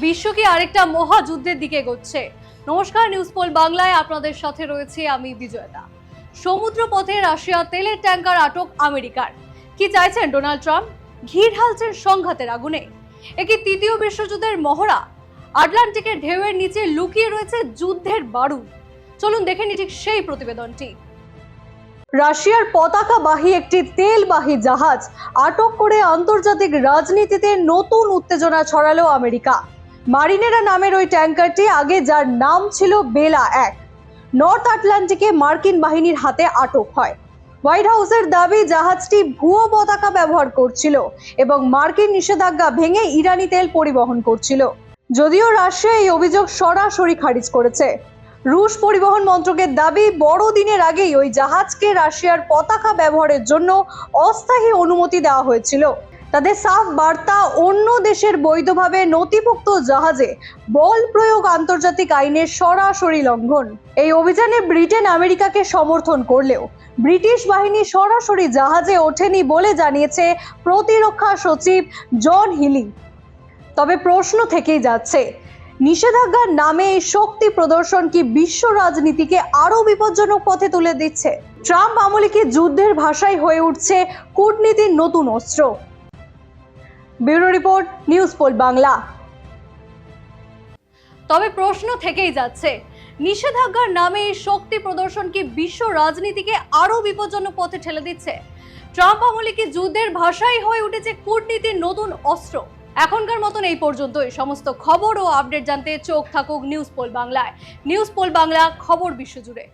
বিশ্ব কি আরেকটা মহাযুদ্ধের দিকে এগোচ্ছে? নমস্কার নিউজ পোল বাংলায়। আপনাদের সাথে রয়েছে আমি বিজয়তা। সমুদ্র পথে রাশিয়া তেলের ট্যাঙ্কার আটক আমেরিকার। কি চাইছেন ডোনাল্ড ট্রাম্প? ঘি ঢালছেন সংঘাতের আগুনে। একই তৃতীয় বিশ্বযুদ্ধের মহড়া। আটলান্টিকের ঢেউয়ের নিচে লুকিয়ে রয়েছে যুদ্ধের বারুদ। চলুন দেখে নি ঠিক সেই প্রতিবেদনটি। রাশিয়ার পতাকাবাহী একটি তেলবাহী জাহাজ আটক করে আন্তর্জাতিক রাজনীতিতে নতুন উত্তেজনা ছড়ালো আমেরিকা। মারিনেরা নামের ওই ট্যাঙ্কারটি আগে যার নাম ছিল বেলা এক। নর্থ আটলান্টিকে মার্কিন বাহিনীর হাতে আটক হয়। হোয়াইট হাউসের দাবি, জাহাজটি ভুয়ো পতাকা ব্যবহার করছিল এবং মার্কিন নিষেধাজ্ঞা ভেঙে ইরানি তেল পরিবহন করছিল। যদিও রাশিয়া এই অভিযোগ সরাসরি খারিজ করেছে। রুশ পরিবহন মন্ত্রকের দাবি বড়দিনের আগেই ওই জাহাজকে রাশিয়ার পতাকা ব্যবহারের জন্য অস্থায়ী অনুমতি দেওয়া হয়েছিল। তাদের সাফ বার্তা অন্য দেশের বৈধভাবে নথিভুক্ত জাহাজে বল প্রয়োগ আন্তর্জাতিক আইনের সরাসরি লঙ্ঘন। এই অভিযানে ব্রিটেন আমেরিকাকে সমর্থন করলেও ব্রিটিশ বাহিনী সরাসরি জাহাজে ওঠেনি বলে জানিয়েছে প্রতিরক্ষা সচিব জন হিলি। তবে প্রশ্ন থেকেই যাচ্ছে, নিষেধাজ্ঞার নামে এই শক্তি প্রদর্শন কি বিশ্ব রাজনীতিকে আরও বিপজ্জনক পথে তুলে দিচ্ছে? ট্রাম্প আমলে কি যুদ্ধের ভাষায় হয়ে উঠছে কূটনীতির নতুন অস্ত্র? Bureau report, news poll Bangla. তবে প্রশ্ন থেকেই যাচ্ছে, নিষেধাজ্ঞার নামে এই শক্তি প্রদর্শন কি বিশ্ব রাজনীতিকে আরও বিপজ্জনক পথে ঠেলে দিচ্ছে? ট্রাম্প আমলে কি যুদ্ধের ভাষাই হয়ে উঠেছে কূটনীতির নতুন অস্ত্র? এখনকার মতন এই পর্যন্তই। সমস্ত খবর ও আপডেট জানতে চোখ থাকুক নিউজ পোল বাংলায়। নিউজ পোল বাংলা, খবর বিশ্বজুড়ে।